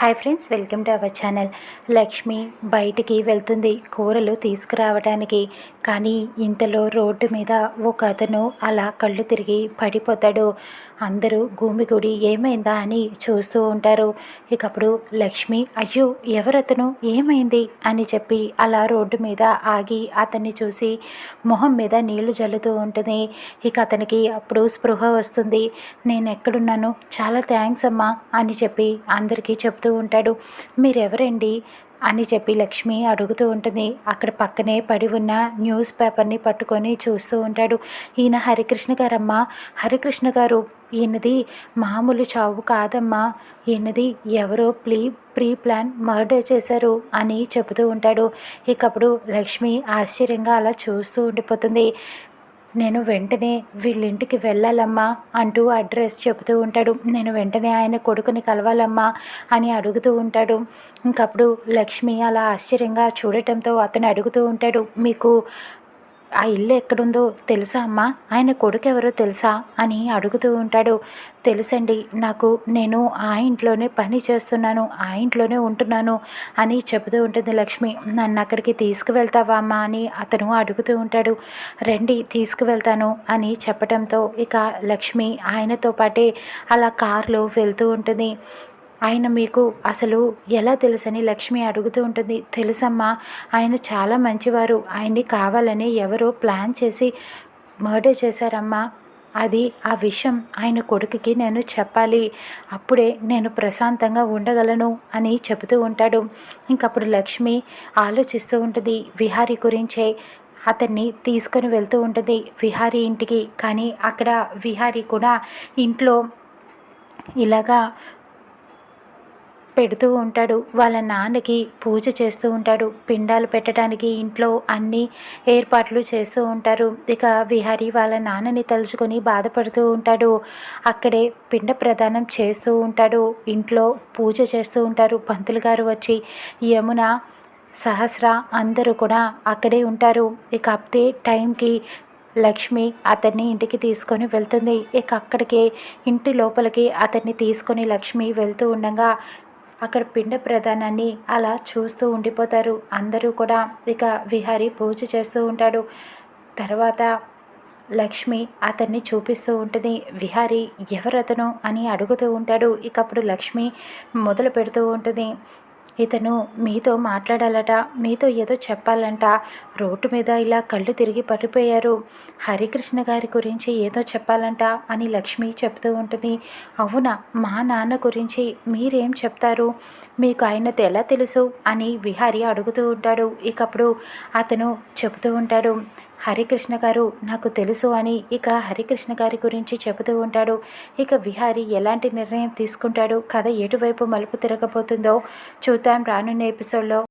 Hi friends welcome to our channel. Lakshmi బయటికి వెళ్తుంది కూరలు తీసుకురావడానికి కానీ ఇంతలో రోడ్డు మీద ఒక అతను అలా కళ్ళు తిరిగి పడిపోతాడు. అందరూ గుడి ఏమైందా అని చూస్తూ ఉంటారు. ఇక అప్పుడు లక్ష్మి అయ్యో ఎవరతను? ఏమైంది? అని చెప్పి అలా రోడ్డు మీద ఆగి అతన్ని చూసి మొహం మీద నీళ్ళు జల్లుతూ ఉంటుంది. ఇక అతనికి అప్పుడు స్పృహ వస్తుంది. నేను ఎక్కడున్నాను చాలా థ్యాంక్స్ అమ్మా అని చెప్పి అందరికీ చెప్తూ ఉంటాడు. మీరెవరండి? అని చెప్పి లక్ష్మి అడుగుతూ ఉంటుంది. అక్కడ పక్కనే పడి ఉన్న న్యూస్ పేపర్ని పట్టుకొని చూస్తూ ఉంటాడు. ఈయన హరికృష్ణ గారమ్మ. హరికృష్ణ గారు ఈయనది మామూలు చావు కాదమ్మా. ఈయనది ఎవరో ప్లీ ప్రీ ప్లాన్ మర్డర్ చేశారు అని చెబుతూ ఉంటాడు. ఇకప్పుడు లక్ష్మి ఆశ్చర్యంగా అలా చూస్తూ ఉండిపోతుంది. నేను వెంటనే వీళ్ళింటికి వెళ్ళాలమ్మా అంటూ అడ్రస్ చెబుతూ ఉంటాడు. నేను వెంటనే ఆయన కొడుకుని కలవాలమ్మా అని అడుగుతూ ఉంటాడు. ఇంకప్పుడు లక్ష్మి అలా ఆశ్చర్యంగా చూడటంతో అతను అడుగుతూ ఉంటాడు మీకు ఆ ఇల్లు ఎక్కడుందో తెలుసా అమ్మా? ఆయన కొడుకు ఎవరో తెలుసా? అని అడుగుతూ ఉంటాడు. తెలుసండి నాకు నేను ఆ ఇంట్లోనే పని చేస్తున్నాను ఆ ఇంట్లోనే ఉంటున్నాను అని చెబుతూ ఉంటుంది లక్ష్మి. నన్ను అక్కడికి తీసుకువెళ్తావా అమ్మా అని అతను అడుగుతూ ఉంటాడు. రండి తీసుకువెళ్తాను అని చెప్పడంతో ఇక లక్ష్మి ఆయనతో పాటే అలా కారులో వెళ్తూ ఉంటుంది. ఆయన మీకు అసలు ఎలా తెలుసని లక్ష్మి అడుగుతూ ఉంటుంది. తెలుసమ్మా ఆయన చాలా మంచివారు. ఆయన్ని కావాలని ఎవరో ప్లాన్ చేసి మర్డర్ చేశారమ్మా. అది ఆ విషయం ఆయన కొడుకుకి నేను చెప్పాలి. అప్పుడే నేను ప్రశాంతంగా ఉండగలను అని చెబుతూ ఉంటాడు. ఇంకప్పుడు లక్ష్మి ఆలోచిస్తూ ఉంటుంది. విహారీ గురించే అతన్ని తీసుకొని వెళ్తూ ఉంటుంది. విహారీ ఇంటికి కానీ అక్కడ విహారీ కూడా ఇంట్లో ఇలాగా పెడుతూ ఉంటాడు. వాళ్ళ నాన్నకి పూజ చేస్తూ ఉంటాడు. పిండాలు పెట్టడానికి ఇంట్లో అన్ని ఏర్పాట్లు చేస్తూ ఉంటారు. ఇక విహారి వాళ్ళ నాన్నని తలుచుకొని బాధపడుతూ ఉంటాడు. అక్కడే పిండ ప్రదానం చేస్తూ ఉంటాడు. ఇంట్లో పూజ చేస్తూ ఉంటారు. పంతులు గారు వచ్చి యమున సహస్ర అందరూ కూడా అక్కడే ఉంటారు. ఇక అప్తే టైంకి లక్ష్మి అతన్ని ఇంటికి తీసుకొని వెళ్తుంది. ఇక అక్కడికి ఇంటి లోపలికి అతన్ని తీసుకొని లక్ష్మి వెళ్తూ ఉండగా అక్కడ పిండ ప్రధానాన్ని అలా చూస్తూ ఉండిపోతారు. అందరూ కూడా ఇక విహారి పూజ చేస్తూ ఉంటాడు. తర్వాత లక్ష్మి అతన్ని చూపిస్తూ ఉంటుంది. విహారి ఎవరతను అని అడుగుతూ ఉంటాడు. ఇకప్పుడు లక్ష్మి మొదలు పెడుతూ ఉంటుంది. ఇతను మీతో మాట్లాడాలట మీతో ఏదో చెప్పాలంట. రోడ్డు మీద ఇలా కళ్ళు తిరిగి పడిపోయారు. హరికృష్ణ గారి గురించి ఏదో చెప్పాలంట అని లక్ష్మి చెప్తూ ఉంటుంది. అవునా మా నాన్న గురించి మీరేం చెప్తారు? మీకు ఆయనతో ఎలా తెలుసు? అని విహారి అడుగుతూ ఉంటాడు. ఇకప్పుడు అతను చెబుతూ ఉంటాడు. హరికృష్ణ గారు నాకు తెలుసు అని ఇక హరికృష్ణ గారి గురించి చెబుతూ ఉంటాడు. ఇక విహారి ఎలాంటి నిర్ణయం తీసుకుంటాడు? కథ ఎటువైపు మలుపు తిరగబోతుందో చూద్దాం రానున్న ఎపిసోడ్లో.